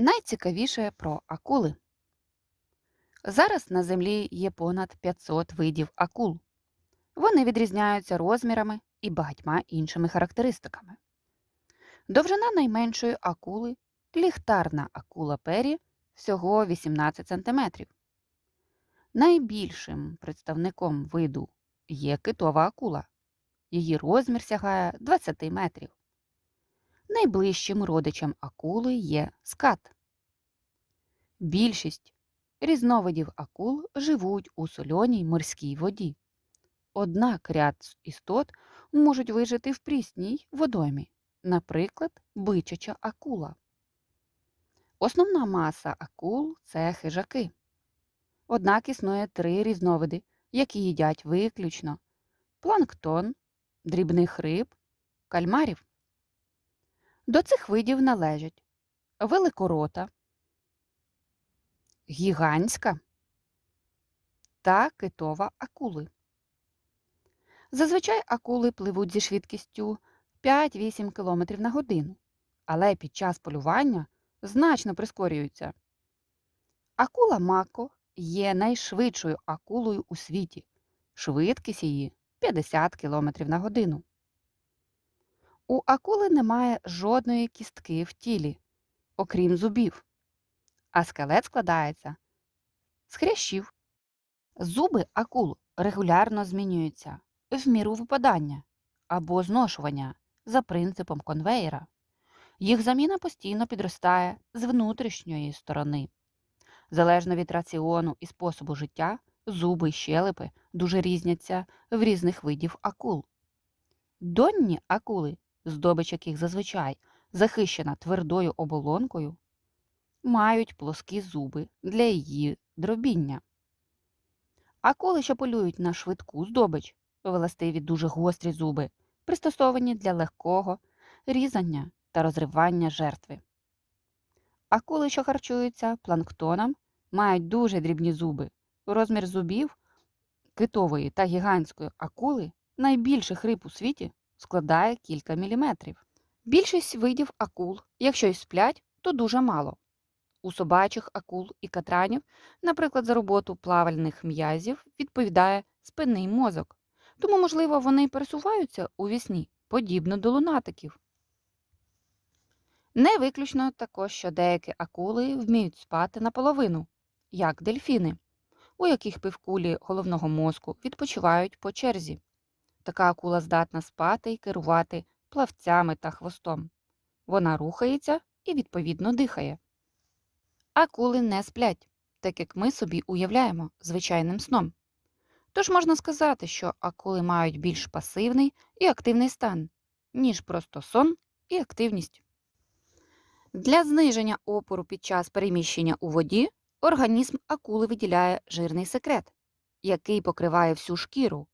Найцікавіше про акули. Зараз на землі є понад 500 видів акул. Вони відрізняються розмірами і багатьма іншими характеристиками. Довжина найменшої акули ліхтарна акула пері всього 18 см. Найбільшим представником виду є китова акула. Її розмір сягає 20 метрів. Найближчим родичем акули є скат. Більшість різновидів акул живуть у сольоній морській воді. Однак ряд істот можуть вижити в прісній водоймі, наприклад, бичача акула. Основна маса акул це хижаки. Однак існує три різновиди, які їдять виключно планктон, дрібних риб, кальмарів. До цих видів належать великорота, гігантська та китова акули. Зазвичай акули пливуть зі швидкістю 5-8 км на годину, але під час полювання значно прискорюються. Акула мако є найшвидшою акулою у світі. Швидкість її 50 км на годину. У акули немає жодної кістки в тілі, окрім зубів, а скелет складається з хрящів. Зуби акул регулярно змінюються в міру випадання або зношування за принципом конвеєра. Їх заміна постійно підростає з внутрішньої сторони. Залежно від раціону і способу життя, зуби й щелепи дуже різняться в різних видів акул. Донні акули здобич яких зазвичай захищена твердою оболонкою, мають плоскі зуби для її дробіння. Акули, що полюють на швидку здобич, властиві дуже гострі зуби, пристосовані для легкого різання та розривання жертви. Акули, що харчуються планктоном, мають дуже дрібні зуби. Розмір зубів китової та гігантської акули найбільших риб у світі складає кілька міліметрів. Більшість видів акул, якщо й сплять, то дуже мало. У собачих акул і катранів, наприклад, за роботу плавальних м'язів, відповідає спинний мозок, тому, можливо, вони пересуваються у вісні, подібно до лунатиків. Не виключно також, що деякі акули вміють спати наполовину, як дельфіни, у яких півкулі головного мозку відпочивають по черзі. Така акула здатна спати і керувати плавцями та хвостом. Вона рухається і, відповідно, дихає. Акули не сплять, так як ми собі уявляємо звичайним сном. Тож можна сказати, що акули мають більш пасивний і активний стан, ніж просто сон і активність. Для зниження опору під час переміщення у воді організм акули виділяє жирний секрет, який покриває всю шкіру.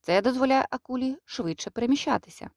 Це дозволяє акулі швидше переміщатися.